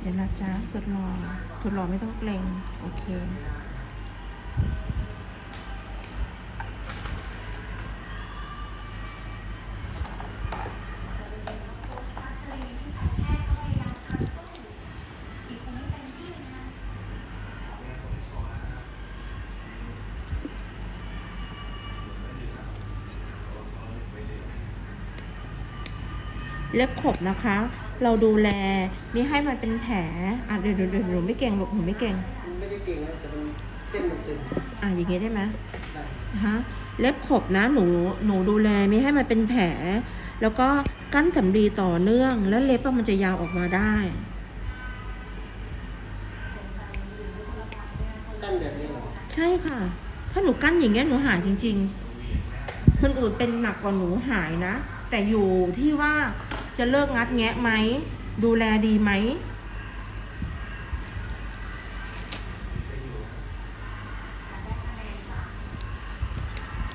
เดี๋ยวนะจ๊ะทดลองทดลองไม่ต้องเกรงโอเค เล็บขบนะคะ เราดูแลไม่ให้มันเป็นแผลอะเดี๋ยวเดี๋ยวเดี๋ยวหนูไม่เก่งหรอกหนูไม่เก่งมันไม่ได้เก่งนะแต่มันเส้นมันตึงอะอย่างเงี้ยได้ไหมได้ฮะเล็บขบนะหนูหนูดูแลไม่ให้มันเป็นแผล แล้วก็กั้นสำลีต่อเนื่อง แล้วเล็บอะมันจะยาวออกมาได้กั้นแบบนี้เหรอใช่ค่ะ ถ้าหนูกั้นอย่างเงี้ยหนูหายจริง ๆ คนอื่นเป็นหนักกว่าหนูหายนะ แต่อยู่ที่ว่า จะเลิกงัดแงะไหม ดูแลดีไหม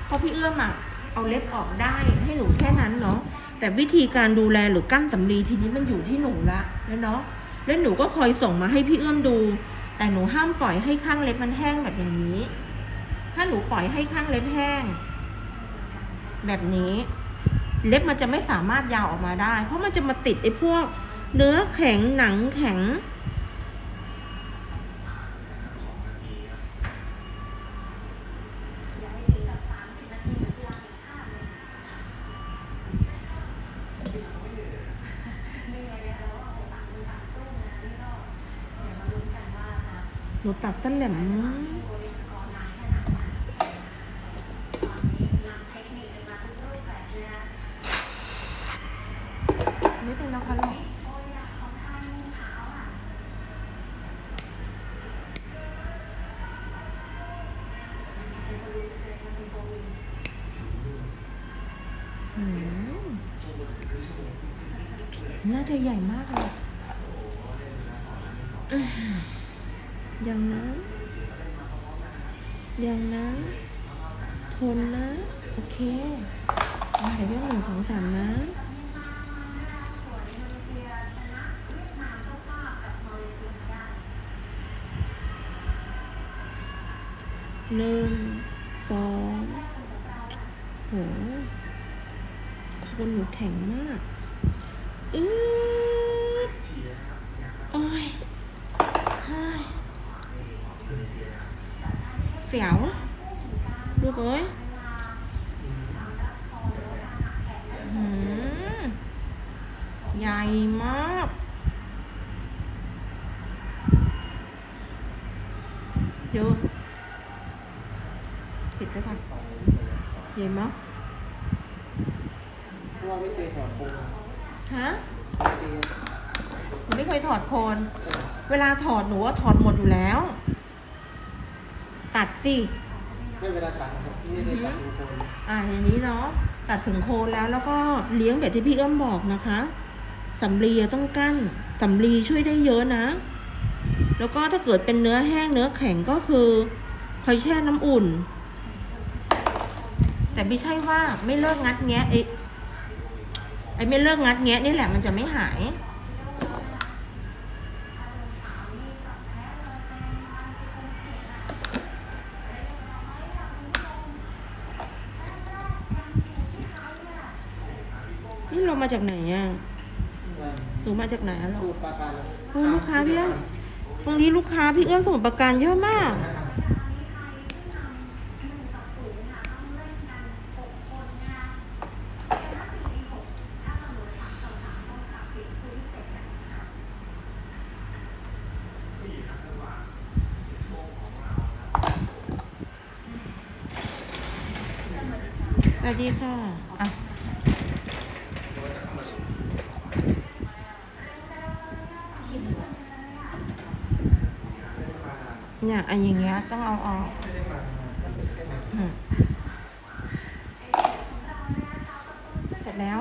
เพราะพี่เอื้อมอะเอาเล็บออกได้ให้หนูแค่นั้นเนาะ แต่วิธีการดูแลหรือกั้นสำลีทีนี้มันอยู่ที่หนูละแล้วเนาะ แล้วหนูก็คอยส่งมาให้พี่เอื้อมดู แต่หนูห้ามปล่อยให้ข้างเล็บมันแห้งแบบอย่างนี้ ถ้าหนูปล่อยให้ข้างเล็บแห้ง แบบนี้ เล็บมันจะไม่สามารถยาวออกมาได้ เพราะมันจะมาติดไอ้พวก เนื้อแข็งหนังแข็ง หนูตัดตั้งแต่นิด อืมน่าจะใหญ่มากเลยอืมยังนะยังนะทนนะ โอเคอะเดี๋ยวเรื่องหนึ่งสองสามนะหนึ่งสองโห คนหนูแข็งมากอืดโอ้ยเฮ้ยเสียวลูกเอ้ยหืมใหญ่มากเดี๋ยวปิดไปก่อนใหญ่มั้ยเพราะว่าไม่เคยถอดโครงฮะตีหนูไม่เคยถอดโคน เวลาถอดหนูว่าถอดหมดอยู่แล้ว ตัดสิไม่เวลาตัดนะครับไม่ได้ตัดดูโคนอ่าอย่างนี้เนาะตัดถึงโคนแล้วแล้วก็เลี้ยงแบบที่พี่เอื้อมบอกนะคะสำลีอะต้องกั้นสำลีช่วยได้เยอะนะ แล้วก็ถ้าเกิดเป็นเนื้อแห้งเนื้อแข็งก็คือคอยแช่น้ำอุ่น แต่ไม่ใช่ว่าไม่เลิกงัดแงะไอ้ไอ้ไม่เลิกงัดแงะนี่แหละมันจะไม่หาย นี่เรามาจากไหนอะว่าหนูมาจากไหนอะสูลูกตรปราการเฮ้ยลูกค้าพี่เอื้อมตรงนี้ลูกค้าพี่เอื้อมสมุทรปราการเยอะมาก สวัสดีค่ะอะเนี่ยอันอย่างเงี้ยต้องเอาออกอืมเสร็จแล้ว